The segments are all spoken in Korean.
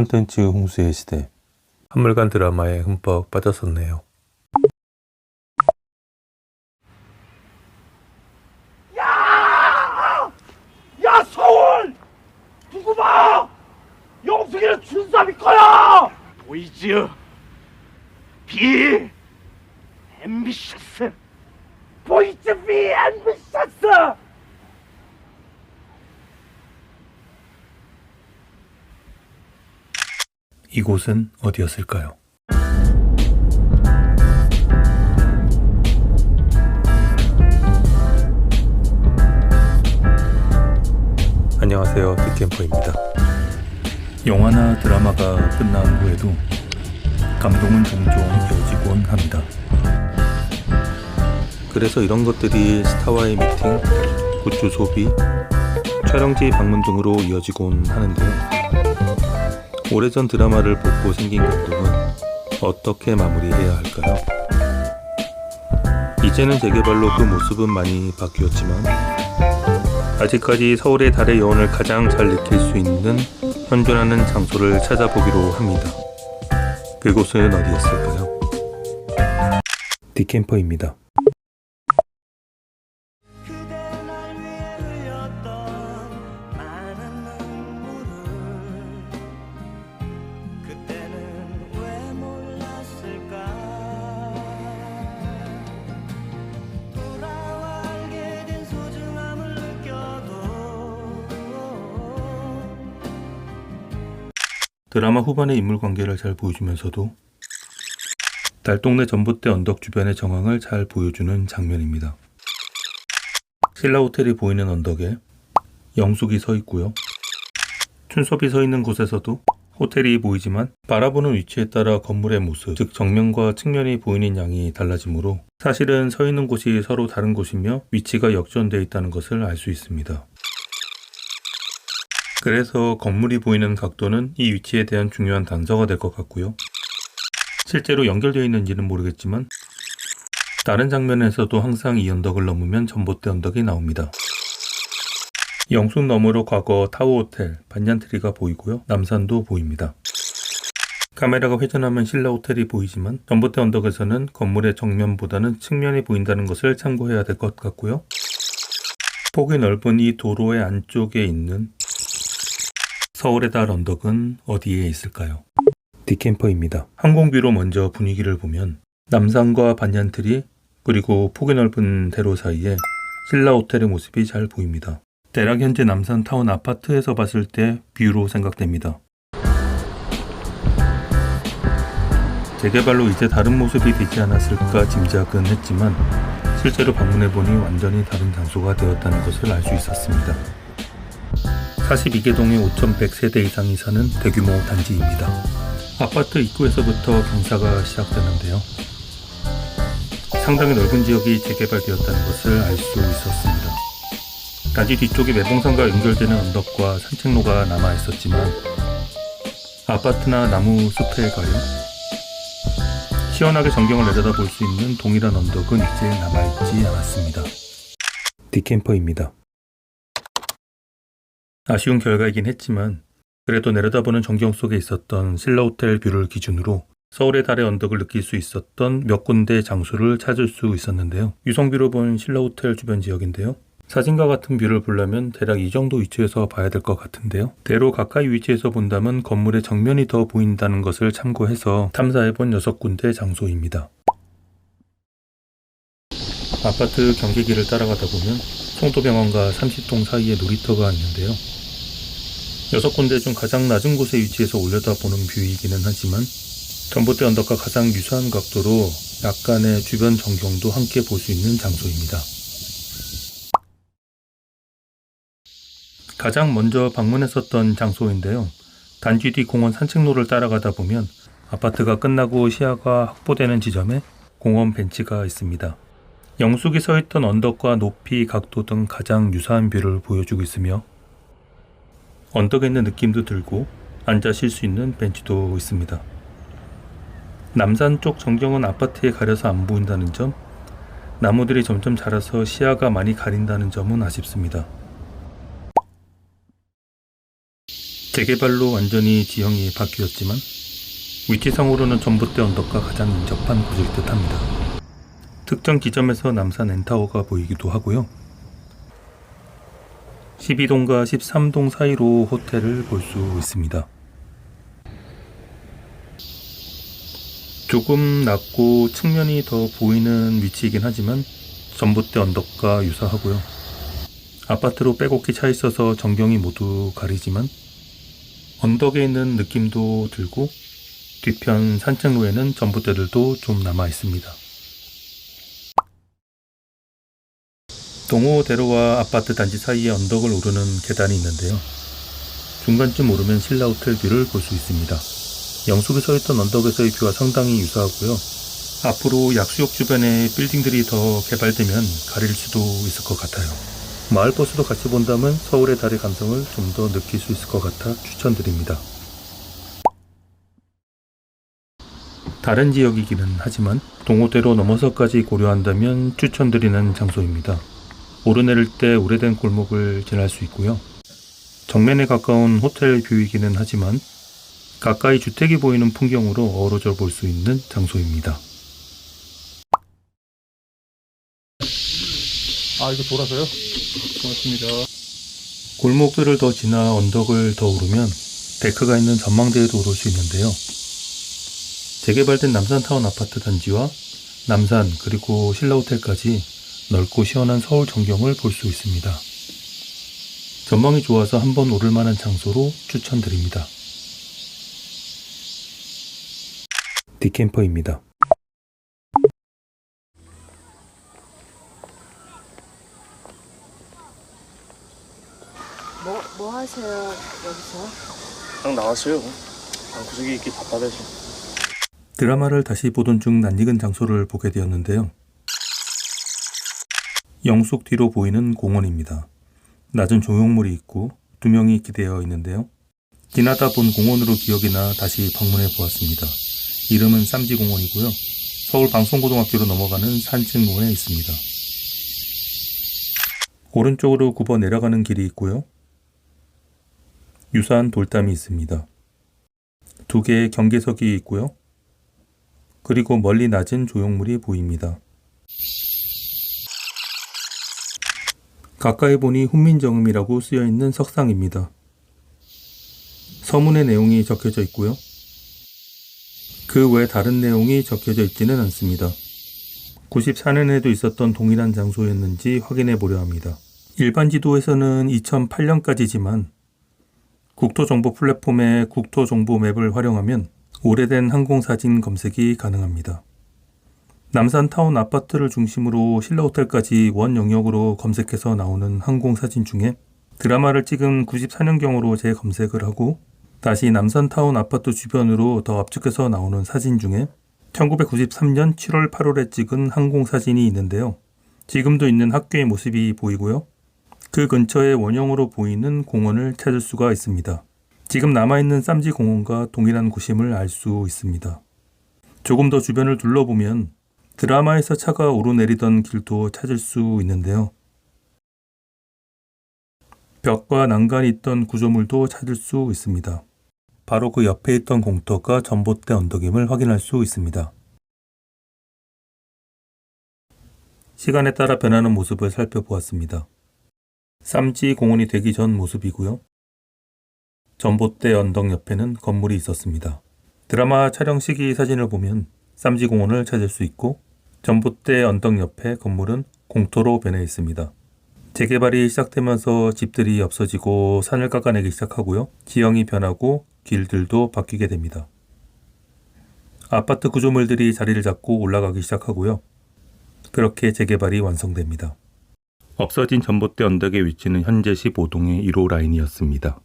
콘텐츠 홍수의 시대. 한물간 드라마에 흠뻑 빠졌었네요. 야! 서울! 두고 봐? 영숙이는 준삼이 거야! 보이즈 비 앰비셔스 보이즈 비 앰비셔스 이곳은 어디였을까요? 안녕하세요. 빅캠퍼입니다. 영화나 드라마가 끝난 후에도 감동은 종종 이어지곤 합니다. 그래서 이런 것들이 스타와의 미팅, 굿즈 소비, 촬영지 방문 등으로 이어지곤 하는데요. 오래전 드라마를 보고 생긴 감동은 어떻게 마무리해야 할까요? 이제는 재개발로 그 모습은 많이 바뀌었지만 아직까지 서울의 달의 여운을 가장 잘 느낄 수 있는 현존하는 장소를 찾아보기로 합니다. 그곳은 어디였을까요? 디캠퍼입니다. 드라마 후반의 인물 관계를 잘 보여주면서도 달동네 전봇대 언덕 주변의 정황을 잘 보여주는 장면입니다. 신라 호텔이 보이는 언덕에 영숙이 서 있고요. 춘섭이 서 있는 곳에서도 호텔이 보이지만 바라보는 위치에 따라 건물의 모습, 즉 정면과 측면이 보이는 양이 달라지므로 사실은 서 있는 곳이 서로 다른 곳이며 위치가 역전되어 있다는 것을 알 수 있습니다. 그래서 건물이 보이는 각도는 이 위치에 대한 중요한 단서가 될 것 같고요. 실제로 연결되어 있는지는 모르겠지만 다른 장면에서도 항상 이 언덕을 넘으면 전봇대 언덕이 나옵니다. 영숙 너머로 과거 타워 호텔, 반얀트리가 보이고요. 남산도 보입니다. 카메라가 회전하면 신라 호텔이 보이지만 전봇대 언덕에서는 건물의 정면보다는 측면이 보인다는 것을 참고해야 될 것 같고요. 폭이 넓은 이 도로의 안쪽에 있는 서울의 달 언덕은 어디에 있을까요? 디캠퍼입니다. 항공뷰로 먼저 분위기를 보면 남산과 반얀트리 그리고 폭이 넓은 대로 사이에 신라 호텔의 모습이 잘 보입니다. 대략 현재 남산 타운 아파트에서 봤을 때 뷰로 생각됩니다. 재개발로 이제 다른 모습이 되지 않았을까 짐작은 했지만 실제로 방문해보니 완전히 다른 장소가 되었다는 것을 알 수 있었습니다. 42개동에 5,100세대 이상이 사는 대규모 단지입니다. 아파트 입구에서부터 경사가 시작되는데요. 상당히 넓은 지역이 재개발되었다는 것을 알 수 있었습니다. 단지 뒤쪽에 매봉산과 연결되는 언덕과 산책로가 남아 있었지만 아파트나 나무 숲에 가려 시원하게 전경을 내려다볼 수 있는 동일한 언덕은 이제 남아있지 않았습니다. 디캠퍼입니다. 아쉬운 결과이긴 했지만 그래도 내려다보는 전경 속에 있었던 신라호텔 뷰를 기준으로 서울의 달의 언덕을 느낄 수 있었던 몇 군데 장소를 찾을 수 있었는데요. 유성뷰로 본 신라호텔 주변 지역인데요. 사진과 같은 뷰를 보려면 대략 이 정도 위치에서 봐야 될 것 같은데요. 대로 가까이 위치에서 본다면 건물의 정면이 더 보인다는 것을 참고해서 탐사해본 6군데 장소입니다. 아파트 경계길을 따라가다 보면 송도병원과 30동 사이에 놀이터가 있는데요. 여섯 군데 중 가장 낮은 곳에 위치해서 올려다보는 뷰이기는 하지만 전봇대 언덕과 가장 유사한 각도로 약간의 주변 전경도 함께 볼 수 있는 장소입니다. 가장 먼저 방문했었던 장소인데요. 단지 뒤 공원 산책로를 따라가다 보면 아파트가 끝나고 시야가 확보되는 지점에 공원 벤치가 있습니다. 영숙이 서 있던 언덕과 높이, 각도 등 가장 유사한 뷰를 보여주고 있으며 언덕에 있는 느낌도 들고 앉아 쉴 수 있는 벤치도 있습니다. 남산 쪽 정경은 아파트에 가려서 안 보인다는 점, 나무들이 점점 자라서 시야가 많이 가린다는 점은 아쉽습니다. 재개발로 완전히 지형이 바뀌었지만 위치상으로는 전봇대 언덕과 가장 인접한 곳일 듯 합니다. 특정 지점에서 남산 엔타워가 보이기도 하고요. 12동과 13동 사이로 호텔을 볼 수 있습니다. 조금 낮고 측면이 더 보이는 위치이긴 하지만 전봇대 언덕과 유사하고요. 아파트로 빼곡히 차 있어서 전경이 모두 가리지만 언덕에 있는 느낌도 들고 뒤편 산책로에는 전봇대들도 좀 남아 있습니다. 동호대로와 아파트 단지 사이에 언덕을 오르는 계단이 있는데요. 중간쯤 오르면 신라 호텔 뷰를 볼 수 있습니다. 영숙이 서 있던 언덕에서의 뷰와 상당히 유사하고요. 앞으로 약수역 주변에 빌딩들이 더 개발되면 가릴 수도 있을 것 같아요. 마을버스도 같이 본다면 서울의 달의 감성을 좀 더 느낄 수 있을 것 같아 추천드립니다. 다른 지역이기는 하지만 동호대로 넘어서까지 고려한다면 추천드리는 장소입니다. 오르내릴 때 오래된 골목을 지날 수 있고요. 정면에 가까운 호텔 뷰이기는 하지만 가까이 주택이 보이는 풍경으로 어우러져 볼 수 있는 장소입니다. 아, 이거 돌아서요? 고맙습니다. 골목들을 더 지나 언덕을 더 오르면 데크가 있는 전망대에도 오를 수 있는데요. 재개발된 남산타운 아파트 단지와 남산 그리고 신라호텔까지 넓고 시원한 서울 전경을 볼 수 있습니다. 전망이 좋아서 한번 오를 만한 장소로 추천드립니다. 디캠퍼입니다. 뭐, 뭐 하세요, 여기서? 딱 나왔어요. 방구석에 있기 답답해서. 드라마를 다시 보던 중 낯익은 장소를 보게 되었는데요. 영숙 뒤로 보이는 공원입니다. 낮은 조형물이 있고 두 명이 기대어 있는데요. 지나다 본 공원으로 기억이 나 다시 방문해 보았습니다. 이름은 쌈지공원이고요. 서울 방송고등학교로 넘어가는 산책로에 있습니다. 오른쪽으로 굽어 내려가는 길이 있고요. 유사한 돌담이 있습니다. 두 개의 경계석이 있고요. 그리고 멀리 낮은 조형물이 보입니다. 가까이 보니 훈민정음이라고 쓰여 있는 석상입니다. 서문의 내용이 적혀져 있고요. 그 외 다른 내용이 적혀져 있지는 않습니다. 94년에도 있었던 동일한 장소였는지 확인해 보려 합니다. 일반 지도에서는 2008년까지지만 국토정보 플랫폼의 국토정보 맵을 활용하면 오래된 항공사진 검색이 가능합니다. 남산타운 아파트를 중심으로 신라호텔까지 원 영역으로 검색해서 나오는 항공 사진 중에 드라마를 찍은 94년경으로 재검색을 하고 다시 남산타운 아파트 주변으로 더 압축해서 나오는 사진 중에 1993년 7월 8월에 찍은 항공 사진이 있는데요. 지금도 있는 학교의 모습이 보이고요. 그 근처에 원형으로 보이는 공원을 찾을 수가 있습니다. 지금 남아있는 쌈지 공원과 동일한 곳임을 알 수 있습니다. 조금 더 주변을 둘러보면 드라마에서 차가 오르내리던 길도 찾을 수 있는데요. 벽과 난간이 있던 구조물도 찾을 수 있습니다. 바로 그 옆에 있던 공터가 전봇대 언덕임을 확인할 수 있습니다. 시간에 따라 변하는 모습을 살펴보았습니다. 쌈지 공원이 되기 전 모습이고요. 전봇대 언덕 옆에는 건물이 있었습니다. 드라마 촬영 시기 사진을 보면 쌈지 공원을 찾을 수 있고 전봇대 언덕 옆에 건물은 공터로 변해 있습니다. 재개발이 시작되면서 집들이 없어지고 산을 깎아내기 시작하고요. 지형이 변하고 길들도 바뀌게 됩니다. 아파트 구조물들이 자리를 잡고 올라가기 시작하고요. 그렇게 재개발이 완성됩니다. 없어진 전봇대 언덕의 위치는 현재 15동의 1호 라인이었습니다.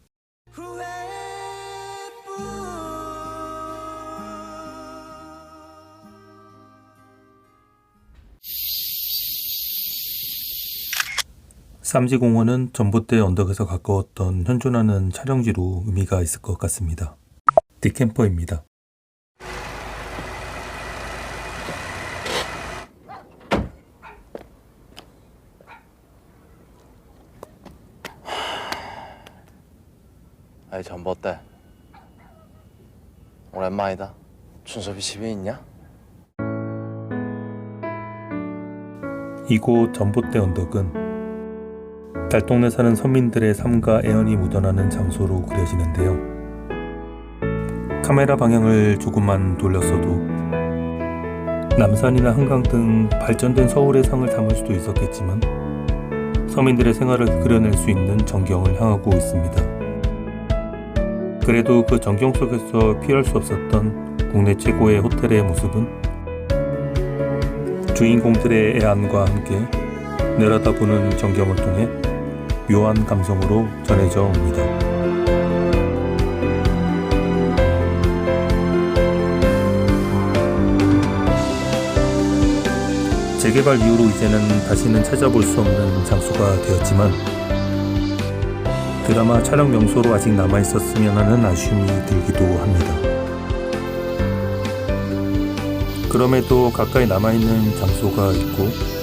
쌈지공원은 전봇대 언덕에서 가까웠던 현존하는 촬영지로 의미가 있을 것 같습니다. 디캠퍼입니다. 아이 전봇대 오랜만이다 준섭이 집에 있냐? 이곳 전봇대 언덕은 달동네 사는 서민들의 삶과 애연이 묻어나는 장소로 그려지는데요. 카메라 방향을 조금만 돌렸어도 남산이나 한강 등 발전된 서울의 상을 담을 수도 있었겠지만 서민들의 생활을 그려낼 수 있는 전경을 향하고 있습니다. 그래도 그 전경 속에서 피할 수 없었던 국내 최고의 호텔의 모습은 주인공들의 애안과 함께 내려다보는 전경을 통해 묘한 감성으로 전해져 옵니다. 재개발 이후로 이제는 다시는 찾아볼 수 없는 장소가 되었지만 드라마 촬영 명소로 아직 남아 있었으면 하는 아쉬움이 들기도 합니다. 그럼에도 가까이 남아 있는 장소가 있고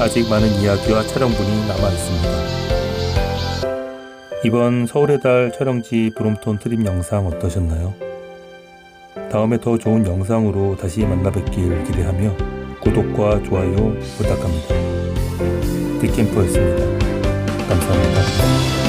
아직 많은 이야기와 촬영분이 남아 있습니다. 이번 서울의 달 촬영지 브롬톤 트립 영상 어떠셨나요? 다음에 더 좋은 영상으로 다시 만나 뵙길 기대하며 구독과 좋아요 부탁합니다. 디캠퍼였습니다. 감사합니다.